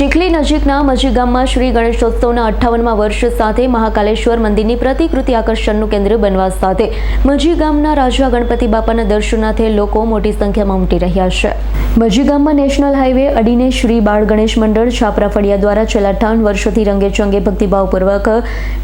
ચીખલી નજીકના મજી ગામમાં શ્રી ગણેશોત્સવના અઠ્ઠાવનમાં વર્ષ સાથે મહાકાલેશ્વર મંદિરની પ્રતિકૃતિ આકર્ષણનું કેન્દ્ર બનવા સાથે મજી ગામના રાજા ગણપતિ બાપાના દર્શનાર્થે લોકો મોટી સંખ્યામાં ઉમટી રહ્યા છે. મજી ગામમાં નેશનલ હાઈવે અડીને શ્રી બાળ ગણેશ મંડળ છાપરા ફળિયા દ્વારા છેલ્લા અઠ્ઠાવન વર્ષોથી રંગેચંગે ભક્તિભાવપૂર્વક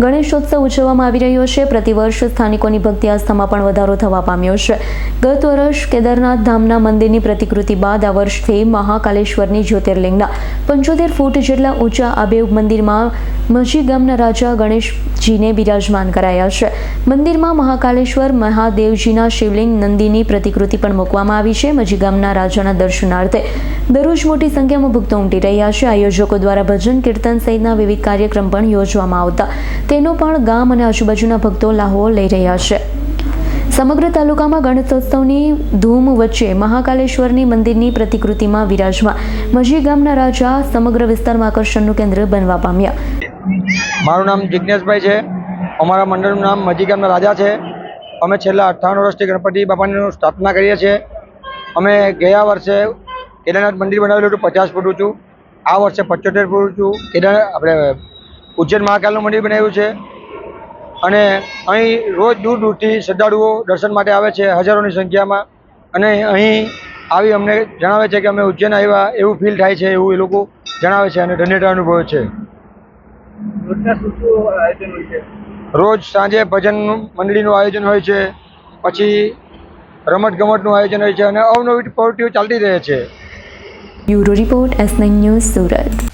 ગણેશોત્સવ ઉજવવામાં આવી રહ્યો છે. પ્રતિવર્ષ સ્થાનિકોની ભક્તિ આસ્થામાં પણ વધારો થવા પામ્યો છે. ગત વર્ષ કેદારનાથ ધામના મંદિરની પ્રતિકૃતિ બાદ આ વર્ષથી મહાકાલેશ્વરની જ્યોતિર્લિંગના પંચોતેર ફૂટ જેટલા ઊંચા આબેવ મંદિરમાં મજી ગામના રાજા ગણેશજીને બિરાજમાન કરાયા છે. મંદિરમાં મહાકાલેશ્વર, મહાદેવજીના શિવલિંગ, નંદીની પ્રતિકૃતિ પણ મૂકવામાં આવી છે. મજી ગામના રાજાના દર્શનાર્થે દરરોજ મોટી સંખ્યામાં ભક્તો ઉમટી રહ્યા છે. આયોજકો દ્વારા ભજન, કીર્તન સહિતના વિવિધ કાર્યક્રમ પણ યોજવામાં આવતા. તેનો પણ ગામ અને આજુબાજુના ભક્તો લાહો લઈ રહ્યા છે. સમગ્ર તાલુકામાં ગણેશોત્સવની ધૂમ વચ્ચે મહાકાલેશ્વરની મંદિરની પ્રતિકૃતિમાં વિરાજમાં મજી ગામના રાજા સમગ્ર વિસ્તારમાં આકર્ષણનું કેન્દ્ર બનવા પામ્યા. મારું નામ જિજ્ઞેશભાઈ છે. અમારા મંડળનું નામ મજી ગામના રાજા છે. અમે છેલ્લા અઠ્ઠાવન વર્ષથી ગણપતિ બાપાની સ્થાપના કરીએ છીએ. અમે ગયા વર્ષે કેદારનાથ મંદિર બનાવેલું હતું, પચાસ ફૂટ ઊંચું. આ વર્ષે પંચોતેર ફૂટ ઊંચું. કેદાર આપણે ઉજ્જૈન મહાકાલનું મંદિર બનાવ્યું છે. અને અહીં રોજ દૂર દૂરથી શ્રદ્ધાળુઓ દર્શન માટે આવે છે, હજારોની સંખ્યામાં. અને અહીં આવી અમને જણાવે છે કે અમે ઉજ્જૈન આવ્યા, એવું ફીલ થાય છે, એવું એ લોકો જણાવે છે અને ધન્યતા અનુભવે છે. રોજ સાંજે ભજન મંડળીનું આયોજન હોય છે, પછી રમત ગમતનું આયોજન હોય છે અને અવનવી પ્રવૃત્તિઓ ચાલતી રહે છે. Bureau report S news Surat.